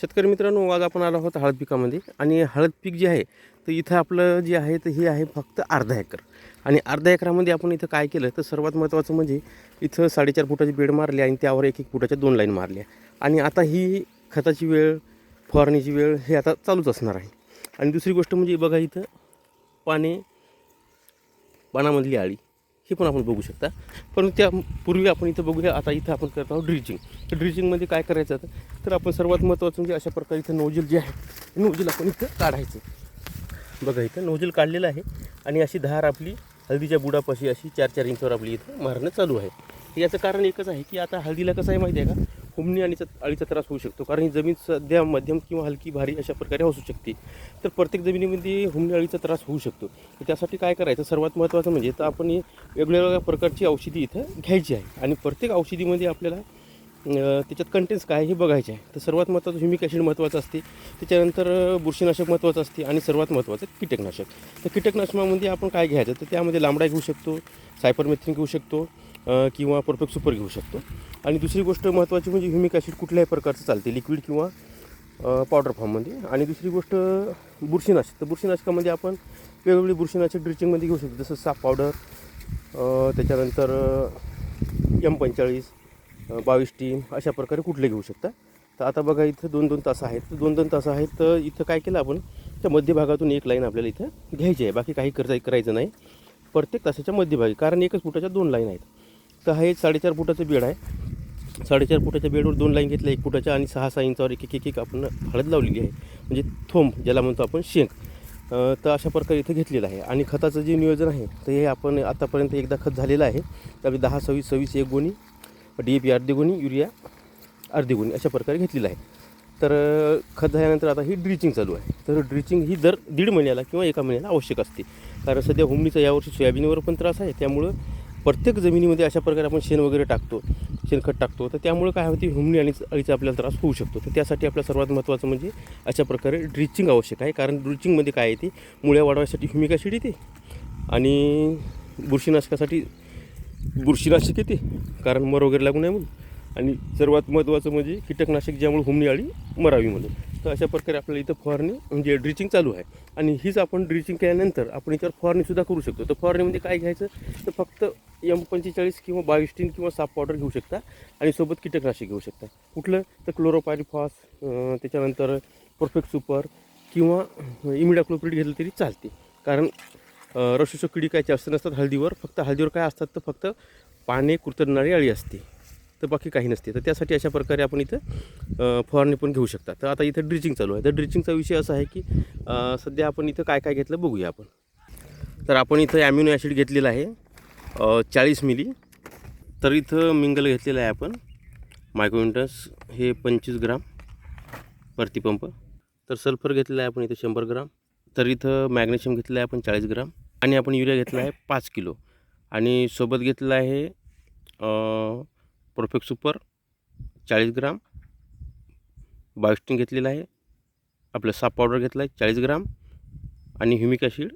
शेतकरी मित्रांनो आज आपण आलो आहोत हळद पिकामध्ये आणि हळद पीक जे आहे तर इथं आपलं जे आहे तर हे आहे फक्त अर्धा एकर. आणि अर्धा एकरामध्ये आपण इथं काय केलं तर सर्वात महत्त्वाचं म्हणजे इथं साडेचार फुटाची बेड मारली आणि त्यावर एक एक फुटाच्या दोन लाईन मारल्या. आणि आता ही खताची वेळ फवारणीची वेळ हे आता चालूच असणार आहे. आणि दुसरी गोष्ट म्हणजे बघा इथं पाने पानामधली आळी. हे पण आपण बघू शकता. परंतु त्यापूर्वी आपण इथं बघूया आता इथं आपण करत आहोत ड्रिचिंग तर ड्रिचिंगमध्ये म्हणजे काय करायचं आता? तर आपण सर्वात महत्त्वाचं म्हणजे अशा प्रकारे इथं नोजल जे आहे नोजल आपण इथं काढायचं. बघा इथं नोजल काढलेलं आहे आणि अशी धार आपली हळदीच्या बुडापाशी अशी चार चार इंचवर आपली इथं मारणं चालू आहे. याचं कारण एकच आहे की आता हळदीला कसं आहे माहिती आहे का? हुमणी आणि अळीचा त्रास होऊ शकतो. कारण ही जमीन सध्या मध्यम किंवा हलकी भारी अशा प्रकारे असू शकते. तर प्रत्येक जमिनीमध्ये हुमणी अळीचा त्रास होऊ शकतो. तर त्यासाठी काय करायचं? सर्वात महत्त्वाचं म्हणजे तर आपण वेगळ्या वेगवेगळ्या प्रकारची औषधी इथं घ्यायची आहे. आणि प्रत्येक औषधीमध्ये आपल्याला त्याच्यात कंटेन्स काय हे बघायचे आहे. तर सर्वात महत्त्वाचं ह्युमिक ॲसिड महत्त्वाचं असते. त्याच्यानंतर बुरशीनाशक महत्त्वाचं असते. आणि सर्वात महत्त्वाचं कीटकनाशक. तर कीटकनाशकामध्ये आपण काय घ्यायचं? तर त्यामध्ये लांबडा घेऊ शकतो सायपरमेथ्रिन घेऊ शकतो किंवा परफेक्ट सुपर घेऊ शकतो. आणि दुसरी गोष्ट महत्त्वाची म्हणजे ह्युमिक ॲसिड कुठल्याही प्रकारचं चालते लिक्विड किंवा पावडर फॉर्ममध्ये. आणि दुसरी गोष्ट बुरशीनाशक. तर बुरशीनाशकामध्ये आपण वेगवेगळी बुरशीनाशक ड्रिचिंगमध्ये घेऊ शकतो. जसं साप पावडर त्याच्यानंतर एम पंचेचाळीस बावीस टीम अशा प्रकारे कुठले घेऊ शकता. तर आता बघा इथं दोन दोन तास आहेत. तर दोन दोन तास आहेत. तर इथं काय केलं आपण त्या मध्यभागातून एक लाईन आपल्याला इथं घ्यायची आहे. बाकी काही करता करायचं नाही. प्रत्येक तासाच्या मध्यभागी. कारण एकच फुटाच्या दोन लाईन आहेत. तर हा एक साडेचार फुटाचं बेड आहे. साडेचार फुटाच्या बेडवर दोन लाईन घेतल्या एक फुटाच्या आणि सहा सहा इंचावर एक एक एक एक आपण हळद लावलेली आहे. म्हणजे थोंब ज्याला म्हणतो आपण शेंग. तर अशा प्रकारे इथे घेतलेलं आहे. आणि खताचं जे नियोजन आहे तर हे आपण आतापर्यंत एकदा खत झालेलं आहे. त्यामुळे दहा सव्वीस सव्वीस एक गोणी डी ए पी अर्धी गोणी युरिया अर्धी गोणी अशा प्रकारे घेतलेलं आहे. तर खत झाल्यानंतर आता ही ड्रिचिंग चालू आहे. तर ड्रिचिंग ही दर दीड महिन्याला किंवा एका महिन्याला आवश्यक असते. कारण सध्या हुमणीचा यावर्षी सोयाबीनवर पण त्रास आहे. त्यामुळं प्रत्येक जमिनीमध्ये अशा प्रकारे आपण शेण वगैरे टाकतो शेणखत टाकतो. तर त्यामुळे काय होते हुमणी आणि अळीचा आपल्याला त्रास होऊ शकतो. तर त्यासाठी आपल्या सर्वात महत्त्वाचं म्हणजे अशा प्रकारे ड्रिचिंग आवश्यक आहे. कारण ड्रिचिंगमध्ये काय येते मुळ्या वाढवायसाठी ह्युमिक येते आणि बुरशीनाशकासाठी बुरशीनाशक येते. कारण मर वगैरे लागू नये म्हणून. आणि सर्वात महत्त्वाचं म्हणजे कीटकनाशक ज्यामुळे हुमणी आळी मरावी म्हणून. तर अशा प्रकारे आपल्याला इथं फवारणी म्हणजे ड्रिचिंग चालू आहे. आणि हीच आपण ड्रिचिंग केल्यानंतर आपण याच्यावर फवारणीसुद्धा करू शकतो. तर फवारणीमध्ये म्हणजे काय घ्यायचं? तर फक्त एम पंचेचाळीस किंवा बावीस टीन किंवा साप पावडर घेऊ शकता आणि सोबत कीटकनाशक घेऊ शकता. कुठलं? तर क्लोरोपायरिफॉस त्याच्यानंतर परफेक्ट सुपर किंवा इमिडाक्लोप्रिड घेतलं तरी चालते. कारण अं, किडी काय जास्त नसतात हळदीवर. फक्त हळदीवर काय असतात तर फक्त पाने कुरतडणारी अळी असते. तर बाकी काही नसते. तर त्यासाठी अशा प्रकारे आपण इथं फवारणी पण घेऊ शकता. तर आता इथं ड्रिचिंग चालू आहे. तर ड्रिचिंगचा विषय असा आहे की सध्या आपण इथं काय काय घेतलं बघूया आपण. तर आपण इथं ॲम्युनो ॲसिड घेतलेलं आहे चाळीस मिली तर इथं मिंगल घेतलेलं आहे आपण. मायक्रोमिटर्स हे पंचवीस ग्राम प्रतिपंप तर सल्फर घेतलेलं आहे आपण इथं शंभर ग्राम. तर इथं मॅग्नेशियम घेतलेलं आहे आपण चाळीस ग्राम. आणि आपण युरिया घेतला आहे पाच किलो. आणि सोबत घेतलेलं आहे परफेक्ट सुपर चाळीस ग्राम. बायोस्टिंग घेतलेलं आहे. आपलं साप पावडर घेतला आहे चाळीस ग्राम आणि ह्युमिक ॲसिड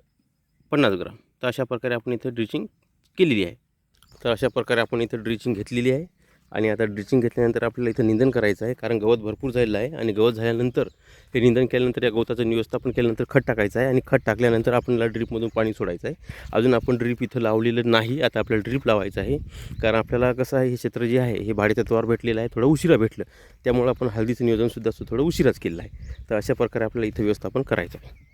पन्नास ग्राम. तर अशा प्रकारे आपण इथं ड्रिचिंग केलेली आहे. तर अशा प्रकारे आपण इथं ड्रिचिंग घेतलेली आहे. आणि आता ड्रिचिंग घेतल्यानंतर आपल्याला इथं निंदन करायचं आहे कारण गवत भरपूर झालेलं आहे आणि गवत झाल्यानंतर हे निंदन केल्यानंतर या गवताचं व्यवस्थापन केल्यानंतर खत टाकायचं आहे आणि खत टाकल्यानंतर आपल्याला ड्रीपमधून पाणी सोडायचं आहे. अजून आपण ड्रीप इथं लावलेलं नाही आता आपल्याला ड्रीप लावायचं आहे कारण आपल्याला कसं आहे हे क्षेत्र जे आहे हे भाडेतत्वावर भेटलेलं आहे थोडं उशिरा भेटलं. त्यामुळे आपण हळदीचं नियोजनसुद्धा थोडं उशिराच केलेलं आहे. तर अशा प्रकारे आपल्याला इथं व्यवस्थापन करायचं आहे.